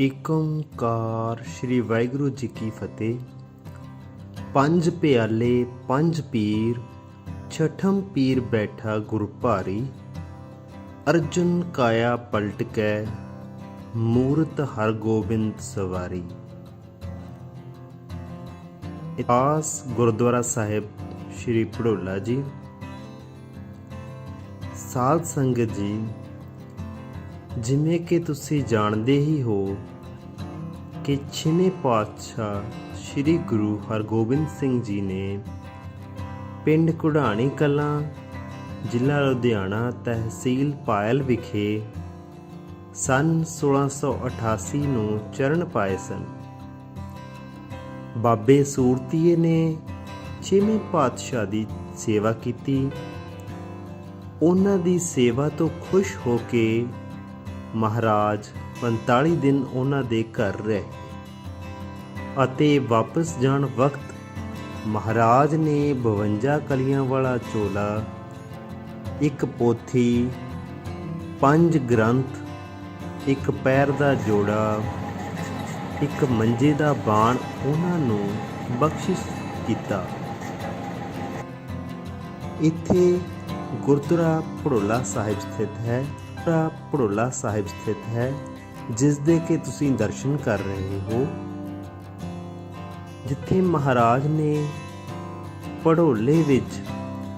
ਏਕ ਓੰਕਾਰ ਸ੍ਰੀ ਵਾਹਿਗੁਰੂ ਜੀ ਕੀ ਫਤਿਹ। ਪੰਜ ਪਿਆਲੇ, ਪੰਜ ਪੀਰ, ਛਠਮ ਪੀਰ ਬੈਠਾ ਗੁਰ ਭਾਰੀ। ਅਰਜੁਨ ਕਾਇਆ ਪਲਟ ਕੈ ਮੂਰਤ ਹਰ ਗੋਬਿੰਦ ਸਵਾਰੀ। ਇਤਿਹਾਸ ਗੁਰਦੁਆਰਾ ਸਾਹਿਬ ਸ੍ਰੀ ਪੜੋਲਾ ਜੀ। ਸਾਧ ਸੰਗਤ ਜੀ ਜਿਵੇਂ ਕਿ ਤੁਸੀਂ ਜਾਣਦੇ ਹੀ ਹੋ ਕਿ ਛੇਵੇਂ ਪਾਤਸ਼ਾਹ ਸ੍ਰੀ ਗੁਰੂ ਹਰਗੋਬਿੰਦ ਸਿੰਘ ਜੀ ਨੇ ਪਿੰਡ ਕੁਢਾਣੀ ਕਲਾਂ, ਜ਼ਿਲ੍ਹਾ ਲੁਧਿਆਣਾ ਤਹਿਸੀਲ ਪਾਇਲ ਵਿਖੇ ਸਨ 1688 ਨੂੰ ਚਰਨ ਪਾਏ ਸਨ। ਬਾਬੇ ਸੂਰਤੀਏ ਨੇ ਛੇਵੇਂ ਪਾਤਸ਼ਾਹ ਦੀ ਸੇਵਾ ਕੀਤੀ। ਉਹਨਾਂ ਦੀ ਸੇਵਾ ਤੋਂ ਖੁਸ਼ ਹੋ ਕੇ ਮਹਾਰਾਜ 45 ਦਿਨ ਉਹਨਾਂ ਦੇ ਘਰ ਰਹੇ ਅਤੇ ਵਾਪਸ ਜਾਣ ਵਕਤ ਮਹਾਰਾਜ ਨੇ 52 ਕਲੀਆਂ ਵਾਲਾ ਚੋਲਾ, ਇੱਕ ਪੋਥੀ, ਪੰਜ ਗ੍ਰੰਥ, ਇੱਕ ਪੈਰ ਦਾ ਜੋੜਾ, ਇੱਕ ਮੰਜੇ ਦਾ ਬਾਣ ਉਹਨਾਂ ਨੂੰ ਬਖਸ਼ਿਸ਼ ਕੀਤਾ। ਇੱਥੇ ਗੁਰਦੁਆਰਾ ਭੜੋਲਾ ਸਾਹਿਬ ਸਥਿਤ ਹੈ। ਗੁਰਦੁਆਰਾ ਭੜੋਲਾ ਸਾਹਿਬ ਸਥਿਤ ਹੈ ਜਿਸ ਦੇ ਕਿ ਤੁਸੀਂ ਦਰਸ਼ਨ ਕਰ ਰਹੇ ਹੋ। ਜਿੱਥੇ ਮਹਾਰਾਜ ਨੇ ਭੜੋਲੇ ਵਿੱਚ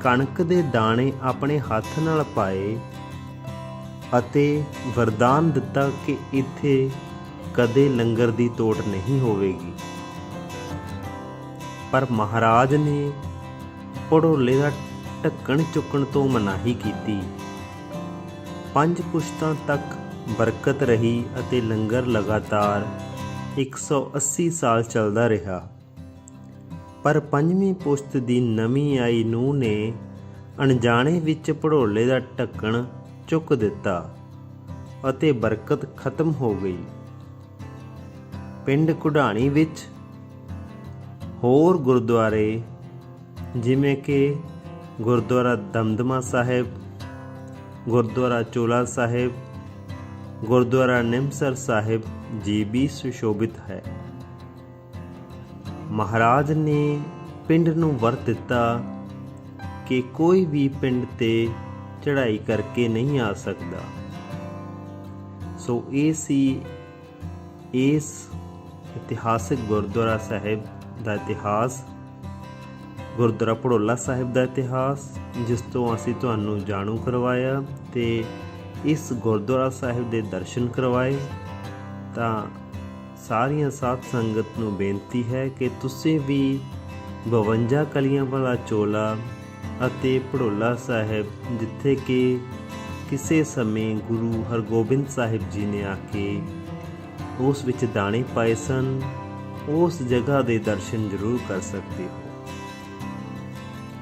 ਕਣਕ ਦੇ ਦਾਣੇ ਆਪਣੇ ਹੱਥ ਨਾਲ ਪਾਏ ਅਤੇ ਵਰਦਾਨ ਦਿੱਤਾ ਕਿ ਇੱਥੇ ਕਦੇ ਲੰਗਰ ਦੀ ਤੋੜ ਨਹੀਂ ਹੋਵੇਗੀ। ਪਰ ਮਹਾਰਾਜ ਨੇ ਭੜੋਲੇ ਦਾ ਢੱਕਣ ਚੁੱਕਣ ਤੋਂ ਮਨਾਹੀ ਕੀਤੀ। ਪੰਜ ਪੁਸ਼ਤਾਂ ਤੱਕ ਬਰਕਤ ਰਹੀ ਅਤੇ ਲੰਗਰ ਲਗਾਤਾਰ 180 ਸਾਲ ਚੱਲਦਾ ਰਿਹਾ। ਪਰ ਪੰਜਵੀਂ ਪੁਸ਼ਤ ਦੀ ਨਵੀਂ ਆਈ ਨੂੰ ਨੇ ਅਣਜਾਣੇ ਵਿੱਚ ਭੜੋਲੇ ਦਾ ਢੱਕਣ ਚੁੱਕ ਦਿੱਤਾ ਅਤੇ ਬਰਕਤ ਖਤਮ ਹੋ ਗਈ। ਪਿੰਡ ਕੁਢਾਣੀ ਵਿੱਚ ਹੋਰ ਗੁਰਦੁਆਰੇ ਜਿਵੇਂ ਕਿ ਗੁਰਦੁਆਰਾ ਦਮਦਮਾ ਸਾਹਿਬ ਗੁਰਦੁਆਰਾ ਚੋਲਾ ਸਾਹਿਬ, ਗੁਰਦੁਆਰਾ ਨਿਮਸਰ ਸਾਹਿਬ ਜੀ ਵੀ ਸੁਸ਼ੋਭਿਤ ਹੈ। ਮਹਾਰਾਜ ਨੇ ਪਿੰਡ ਨੂੰ ਵਰਤ ਦਿੱਤਾ ਕਿ ਕੋਈ ਵੀ ਪਿੰਡ ਤੇ ਚੜ੍ਹਾਈ ਕਰਕੇ ਨਹੀਂ ਆ ਸਕਦਾ। ਸੋ ਇਹ ਸੀ ਇਸ ਇਤਿਹਾਸਿਕ ਗੁਰਦੁਆਰਾ ਸਾਹਿਬ ਦਾ ਇਤਿਹਾਸ। ਗੁਰਦੁਆਰਾ ਭੜੋਲਾ ਸਾਹਿਬ ਦਾ ਇਤਿਹਾਸ, ਜਿਸ ਤੋਂ ਅਸੀਂ ਤੁਹਾਨੂੰ ਜਾਣੂ ਕਰਵਾਇਆ ਤੇ ਇਸ ਗੁਰਦੁਆਰਾ ਸਾਹਿਬ ਦੇ ਦਰਸ਼ਨ ਕਰਵਾਏ। ਤਾਂ ਸਾਰੀਆਂ ਸਾਧ ਸੰਗਤ ਨੂੰ ਬੇਨਤੀ ਹੈ ਕਿ ਤੁਸੀਂ ਵੀ 52 ਕਲੀਆਂ ਵਾਲਾ ਚੋਲਾ ਅਤੇ ਭੜੋਲਾ ਸਾਹਿਬ, ਜਿੱਥੇ ਕਿ ਕਿਸੇ ਸਮੇਂ ਗੁਰੂ ਹਰਗੋਬਿੰਦ ਸਾਹਿਬ ਜੀ ਨੇ ਆ ਕੇ ਉਸ ਵਿੱਚ ਦਾਣੇ ਪਾਏ ਸਨ, ਉਸ ਜਗ੍ਹਾ ਦੇ ਦਰਸ਼ਨ ਜ਼ਰੂਰ ਕਰ ਸਕਦੇ ਹੋ।